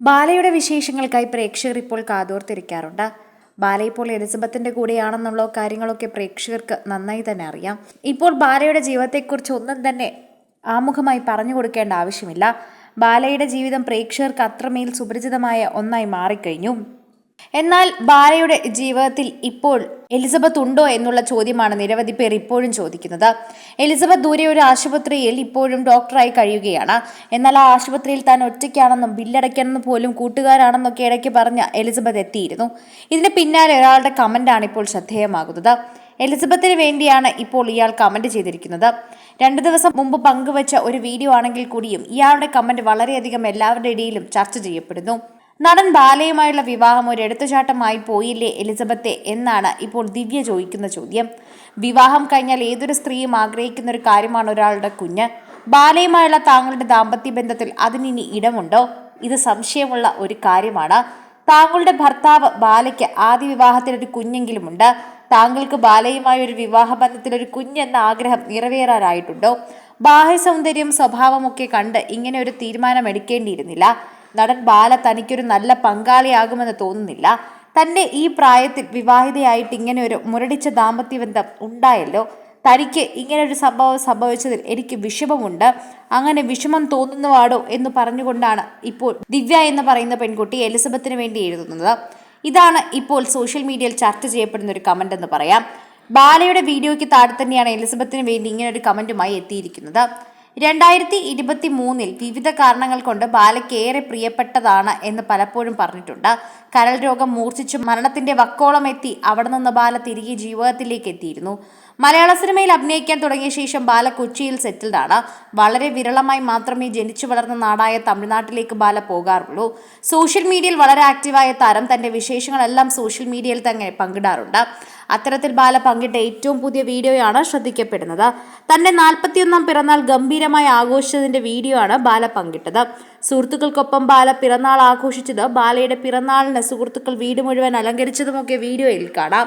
ബാലയുടെ വിശേഷങ്ങൾക്കായി പ്രേക്ഷകർ ഇപ്പോൾ കാതോർത്തിരിക്കാറുണ്ട്. ബാല ഇപ്പോൾ എലിസബത്തിന്റെ കൂടെയാണെന്നുള്ള കാര്യങ്ങളൊക്കെ പ്രേക്ഷകർക്ക് നന്നായി തന്നെ അറിയാം. ഇപ്പോൾ ബാലയുടെ ജീവിതത്തെക്കുറിച്ച് ഒന്നും തന്നെ ആമുഖമായി പറഞ്ഞു കൊടുക്കേണ്ട ആവശ്യമില്ല. ബാലയുടെ ജീവിതം പ്രേക്ഷകർക്ക് അത്രമേൽ സുപരിചിതമായ ഒന്നായി മാറിക്കഴിഞ്ഞു. എന്നാൽ ബാലയുടെ ജീവിതത്തിൽ ഇപ്പോൾ എലിസബത്ത് ഉണ്ടോ എന്നുള്ള ചോദ്യമാണ് നിരവധി പേർ ഇപ്പോഴും ചോദിക്കുന്നത്. എലിസബത്ത് ദൂരെ ഒരു ആശുപത്രിയിൽ ഇപ്പോഴും ഡോക്ടറായി കഴിയുകയാണ്. എന്നാൽ ആ ആശുപത്രിയിൽ താൻ ഒറ്റയ്ക്കാണെന്നും ബില്ലടയ്ക്കണമെന്ന് പോലും കൂട്ടുകാരാണെന്നൊക്കെ ഇടയ്ക്ക് പറഞ്ഞ എലിസബത്ത് എത്തിയിരുന്നു. ഇതിന് പിന്നാലെ ഒരാളുടെ കമന്റാണ് ഇപ്പോൾ ശ്രദ്ധേയമാകുന്നത്. എലിസബത്തിന് വേണ്ടിയാണ് ഇപ്പോൾ ഇയാൾ കമന്റ് ചെയ്തിരിക്കുന്നത്. രണ്ട് ദിവസം മുമ്പ് പങ്കുവച്ച ഒരു വീഡിയോ ആണെങ്കിൽ കൂടിയും ഇയാളുടെ കമന്റ് വളരെയധികം എല്ലാവരുടെ ഇടയിലും ചർച്ച ചെയ്യപ്പെടുന്നു. നടൻ ബാലയുമായുള്ള വിവാഹം ഒരു എടുത്തുചാട്ടമായി പോയില്ലേ എലിസബത്തെ എന്നാണ് ഇപ്പോൾ ദിവ്യ ചോദിക്കുന്ന ചോദ്യം. വിവാഹം കഴിഞ്ഞാൽ ഏതൊരു സ്ത്രീയും ആഗ്രഹിക്കുന്ന ഒരു കാര്യമാണ് ഒരാളുടെ കുഞ്ഞ്. ബാലയുമായുള്ള താങ്കളുടെ ദാമ്പത്യ ബന്ധത്തിൽ അതിനിനി ഇടമുണ്ടോ? ഇത് സംശയമുള്ള ഒരു കാര്യമാണ്. താങ്കളുടെ ഭർത്താവ് ബാലയ്ക്ക് ആദ്യ വിവാഹത്തിൽ ഒരു കുഞ്ഞെങ്കിലുമുണ്ട് താങ്കൾക്ക് ബാലയുമായ ഒരു വിവാഹബന്ധത്തിൽ ഒരു കുഞ്ഞെന്ന ആഗ്രഹം നിറവേറാനായിട്ടുണ്ടോ? ബാഹ്യ സൗന്ദര്യം സ്വഭാവമൊക്കെ കണ്ട് ഇങ്ങനെ ഒരു തീരുമാനം എടുക്കേണ്ടിയിരുന്നില്ല നടൻ ബാല തനിക്കൊരു നല്ല പങ്കാളിയാകുമെന്ന് തോന്നുന്നില്ല. തന്റെ ഈ പ്രായത്തിൽ വിവാഹിതയായിട്ട് ഇങ്ങനെ ഒരു മുരടിച്ച ദാമ്പത്യ ബന്ധം ഉണ്ടായല്ലോ. തനിക്ക് ഇങ്ങനെ ഒരു സംഭവം സംഭവിച്ചതിൽ എനിക്ക് വിഷമമുണ്ട്. അങ്ങനെ വിഷമം തോന്നുന്നുവാടോ എന്ന് പറഞ്ഞുകൊണ്ടാണ് ഇപ്പോൾ ദിവ്യ എന്ന് പറയുന്ന പെൺകുട്ടി എലിസബത്തിന് വേണ്ടി എഴുതുന്നത്. ഇതാണ് ഇപ്പോൾ സോഷ്യൽ മീഡിയയിൽ ചർച്ച ചെയ്യപ്പെടുന്ന ഒരു കമന്റ് എന്ന് പറയാം. ബാലയുടെ വീഡിയോയ്ക്ക് താഴെ തന്നെയാണ് എലിസബത്തിന് വേണ്ടി ഇങ്ങനെ ഒരു കമന്റുമായി എത്തിയിരിക്കുന്നത്. രണ്ടായിരത്തി ഇരുപത്തി മൂന്നിൽ വിവിധ കാരണങ്ങൾ കൊണ്ട് ബാലയ്ക്ക് ഏറെ പ്രിയപ്പെട്ടതാണ് എന്ന് പലപ്പോഴും പറഞ്ഞിട്ടുണ്ട്. കരൾ രോഗം മൂർച്ഛിച്ച് മരണത്തിന്റെ വക്കോളം എത്തി അവിടെ നിന്ന് ബാല തിരികെ ജീവിതത്തിലേക്ക് എത്തിയിരുന്നു. മലയാള സിനിമയിൽ അഭിനയിക്കാൻ തുടങ്ങിയ ശേഷം ബാല കൊച്ചിയിൽ സെറ്റിൽഡാണ് വളരെ വിരളമായി മാത്രമേ ജനിച്ചു വളർന്ന നാടായ തമിഴ്നാട്ടിലേക്ക് ബാല പോകാറുള്ളൂ. സോഷ്യൽ മീഡിയയിൽ വളരെ ആക്റ്റീവായ താരം തന്റെ വിശേഷങ്ങളെല്ലാം സോഷ്യൽ മീഡിയയിൽ തന്നെ പങ്കിടാറുണ്ട്. അത്തരത്തിൽ ബാല പങ്കിട്ട ഏറ്റവും പുതിയ വീഡിയോയാണ് ശ്രദ്ധിക്കപ്പെടുന്നത്. തന്റെ നാൽപ്പത്തിയൊന്നാം പിറന്നാൾ ഗംഭീരമായി ആഘോഷിച്ചതിന്റെ വീഡിയോ ആണ് ബാല പങ്കിട്ടത്. സുഹൃത്തുക്കൾക്കൊപ്പം ബാല പിറന്നാൾ ആഘോഷിച്ചത് ബാലയുടെ പിറന്നാളിന് സുഹൃത്തുക്കൾ വീട് മുഴുവൻ അലങ്കരിച്ചതുമൊക്കെ വീഡിയോയിൽ കാണാം.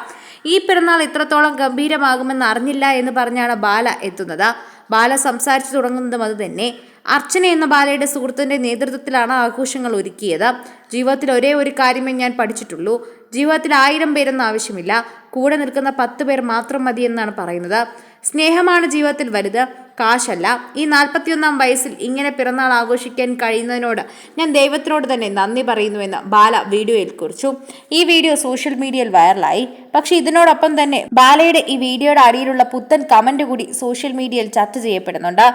ഈ പിറന്നാൾ ഇത്രത്തോളം ഗംഭീരമാകുമെന്ന് അറിഞ്ഞില്ല എന്ന് പറഞ്ഞാണ് ബാല എത്തുന്നത്. ബാല സംസാരിച്ചു തുടങ്ങുന്നതും അത് തന്നെ. അർച്ചന എന്ന ബാലയുടെ സുഹൃത്തിന്റെ നേതൃത്വത്തിലാണ് ആഘോഷങ്ങൾ ഒരുക്കിയത്. ജീവിതത്തിൽ ഒരേ ഒരു കാര്യമേ ഞാൻ പഠിച്ചിട്ടുള്ളൂ. ജീവിതത്തിൽ ആയിരം പേരൊന്നും ആവശ്യമില്ല. കൂടെ നിൽക്കുന്ന പത്ത് പേർ മാത്രം മതി എന്നാണ് പറയുന്നത്. സ്നേഹമാണ് ജീവിതത്തിൽ വലുത്. കാശല്ല. ഈ നാൽപ്പത്തിയൊന്നാം വയസ്സിൽ ഇങ്ങനെ പിറന്നാൾ ആഘോഷിക്കാൻ കഴിയുന്നതിനോട് ഞാൻ ദൈവത്തിനോട് തന്നെ നന്ദി പറയുന്നുവെന്ന് ബാല വീഡിയോയിൽ കുറിച്ചു. ഈ വീഡിയോ സോഷ്യൽ മീഡിയയിൽ വൈറലായി. പക്ഷെ ഇതിനോടൊപ്പം തന്നെ ബാലയുടെ ഈ വീഡിയോയുടെ അടിയിലുള്ള പുത്തൻ കമന്റ് കൂടി സോഷ്യൽ മീഡിയയിൽ ചർച്ച ചെയ്യപ്പെടുന്നുണ്ട്.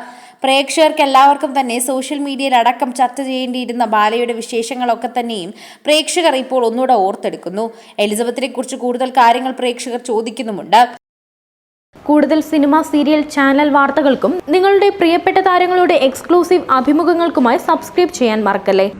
പ്രേക്ഷകർക്ക് എല്ലാവർക്കും തന്നെ സോഷ്യൽ മീഡിയയിൽ അടക്കം ചർച്ച ചെയ്യേണ്ടിയിരുന്ന ബാലയുടെ വിശേഷങ്ങളൊക്കെ തന്നെയും പ്രേക്ഷകർ ഇപ്പോൾ ഒന്നുകൂടെ ഓർത്തെടുക്കുന്നു. എലിസബത്തിനെ കുറിച്ച് കൂടുതൽ കാര്യങ്ങൾ പ്രേക്ഷകർ ചോദിക്കുന്നുമുണ്ട്. കൂടുതൽ സിനിമ സീരിയൽ ചാനൽ വാർത്തകൾക്കും നിങ്ങളുടെ പ്രിയപ്പെട്ട താരങ്ങളുടെ എക്സ്ക്ലൂസീവ് അഭിമുഖങ്ങൾക്കുമായി സബ്സ്ക്രൈബ് ചെയ്യാൻ മറക്കല്ലേ?